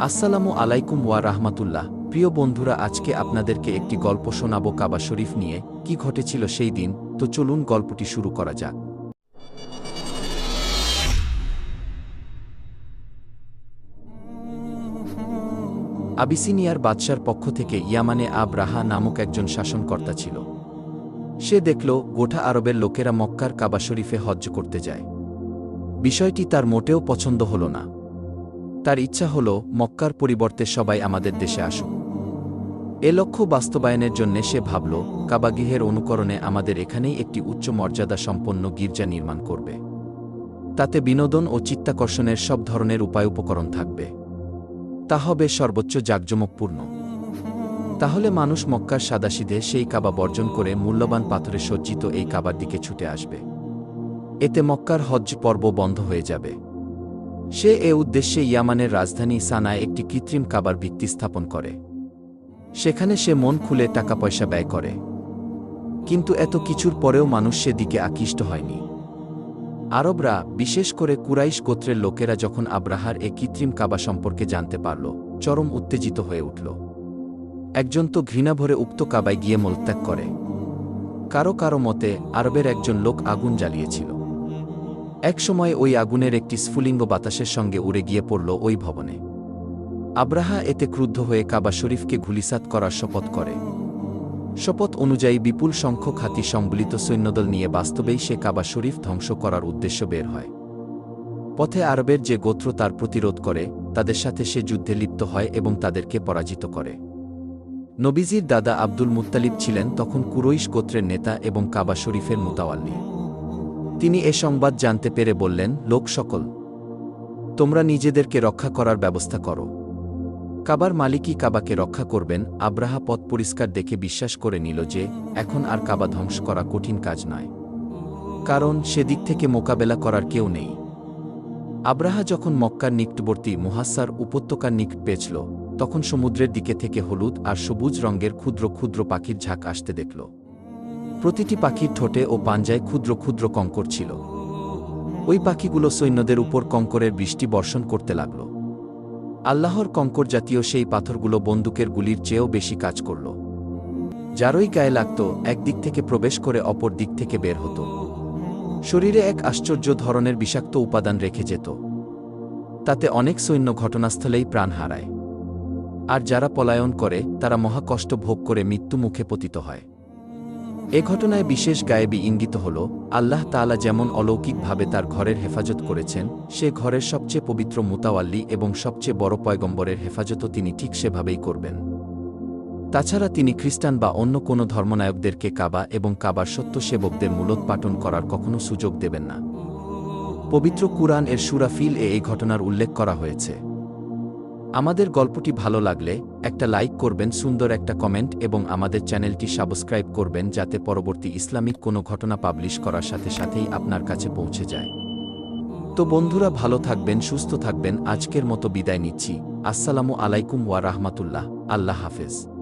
আসসালামু আলাইকুম ওয়া রাহমাতুল্লাহ। প্রিয় বন্ধুরা, আজকে আপনাদেরকে একটি গল্প শোনাবো কাবা শরীফ নিয়ে। কি ঘটেছিল সেই দিন? তো চলুন গল্পটি শুরু করা যাক। আবিসিনিয়ার বাদশার পক্ষ থেকে ইয়ামানে আব রাহা নামক একজন শাসনকর্তা ছিল। সে দেখল, গোটা আরবের লোকেরা মক্কার কাবা শরীফে হজ্জ করতে যায়। বিষয়টি তার মোটেও পছন্দ হল না। তার ইচ্ছা হল, মক্কার পরিবর্তে সবাই আমাদের দেশে আসুক। এ লক্ষ্য বাস্তবায়নের জন্যে সে ভাবল, কাবাগৃহের অনুকরণে আমাদের এখানেই একটি উচ্চ মর্যাদা সম্পন্ন গির্জা নির্মাণ করবে। তাতে বিনোদন ও চিত্তাকর্ষণের সব ধরনের উপায় উপকরণ থাকবে। তা হবে সর্বোচ্চ জাঁকজমকপূর্ণ। তাহলে মানুষ মক্কার সাদাসিধে সেই কাবা বর্জন করে মূল্যবান পাথরে সজ্জিত এই কাবার দিকে ছুটে আসবে। এতে মক্কার হজ্জ পর্ব বন্ধ হয়ে যাবে। সে এ উদ্দেশ্যে ইয়ামানের রাজধানী সানায় একটি কৃত্রিম কাবার ভিত্তি স্থাপন করে। সেখানে সে মন খুলে টাকা পয়সা ব্যয় করে। কিন্তু এত কিছুর পরেও মানুষ সেদিকে আকৃষ্ট হয়নি। আরবরা, বিশেষ করে কুরাইশ গোত্রের লোকেরা যখন আব্রাহার এ কৃত্রিম কাবা সম্পর্কে জানতে পারল, চরম উত্তেজিত হয়ে উঠল। একজন তো ঘৃণা ভরে উক্ত কাবায় গিয়ে মলত্যাগ করে। কারও কারও মতে, আরবের একজন লোক আগুন জ্বালিয়েছিল। একসময় ওই আগুনের একটি স্ফুলিঙ্গ বাতাসের সঙ্গে উড়ে গিয়ে পড়ল ওই ভবনে। আব্রাহা এতে ক্রুদ্ধ হয়ে কাবা শরীফকে ঘুলিসাত করার শপথ করে। শপথ অনুযায়ী বিপুল সংখ্যক হাতি সম্বলিত সৈন্যদল নিয়ে বাস্তবেই সে কাবা শরীফ ধ্বংস করার উদ্দেশ্য বের হয়। পথে আরবের যে গোত্র তার প্রতিরোধ করে, তাদের সাথে সে যুদ্ধে লিপ্ত হয় এবং তাদেরকে পরাজিত করে। নবীজির দাদা আব্দুল মুত্তালিব ছিলেন তখন কুরৈশ গোত্রের নেতা এবং কাবা শরীফের মুতাওয়াল্লি। তিনি এ সংবাদ জানতে পেরে বললেন, লোক সকল, তোমরা নিজেদেরকে রক্ষা করার ব্যবস্থা করো। কাবার মালিকই কাবাকে রক্ষা করবেন। আব্রাহা পথ পরিষ্কার দেখে বিশ্বাস করে নিল যে, এখন আর কাবা ধ্বংস করা কঠিন কাজ নয়। কারণ সেদিক থেকে মোকাবেলা করার কেউ নেই। আব্রাহা যখন মক্কার নিকটবর্তী মুহাসার উপত্যকার নিকট পেয়েছিল তখন সমুদ্রের দিকে থেকে হলুদ আর সবুজ রঙের ক্ষুদ্র ক্ষুদ্র পাখির ঝাঁক আসতে দেখল। প্রতিটি পাখির ঠোঁটে ও পাঞ্জায় ক্ষুদ্র ক্ষুদ্র কঙ্কর ছিল। ওই পাখিগুলো সৈন্যদের উপর কঙ্করের বৃষ্টি বর্ষণ করতে লাগল। আল্লাহর কঙ্কর জাতীয় সেই পাথরগুলো বন্দুকের গুলির চেয়েও বেশি কাজ করল। যারই গায়ে লাগত একদিক থেকে প্রবেশ করে অপর দিক থেকে বের হতো। শরীরে এক আশ্চর্য ধরনের বিষাক্ত উপাদান রেখে যেত। তাতে অনেক সৈন্য ঘটনাস্থলেই প্রাণ হারায়। আর যারা পলায়ন করে, তারা মহাকষ্ট ভোগ করে মৃত্যু মুখে পতিত হয়। এ ঘটনায় বিশেষ গায়েবী ইঙ্গিত হল, আল্লাহ তাআলা যেমন অলৌকিকভাবে তার ঘরের হেফাজত করেছেন, সে ঘরের সবচেয়ে পবিত্র মুতাওয়াল্লি এবং সবচেয়ে বড় পয়গম্বরের হেফাজতও তিনি ঠিক সেভাবেই করবেন। তাছাড়া তিনি খ্রিস্টান বা অন্য কোনো ধর্মনায়কদেরকে কাবা এবং কাবার সত্য সেবকদের মূলোৎপাটন করার কখনো সুযোগ দেবেন না। পবিত্র কুরআন এর সুরাফিল এ এই ঘটনার উল্লেখ করা হয়েছে। আমাদের গল্পটি ভালো লাগলে একটা লাইক করবেন, সুন্দর একটা কমেন্ট এবং আমাদের চ্যানেলটি সাবস্ক্রাইব করবেন যাতে পরবর্তী ইসলামিক কোনো ঘটনা পাবলিশ করার সাথে সাথেই আপনার কাছে পৌঁছে যায়। তো বন্ধুরা, ভালো থাকবেন, সুস্থ থাকবেন, আজকের মতো বিদায় নিচ্ছি। আসসালামু আলাইকুম ওয়া রাহমাতুল্লাহ। আল্লাহ হাফেজ।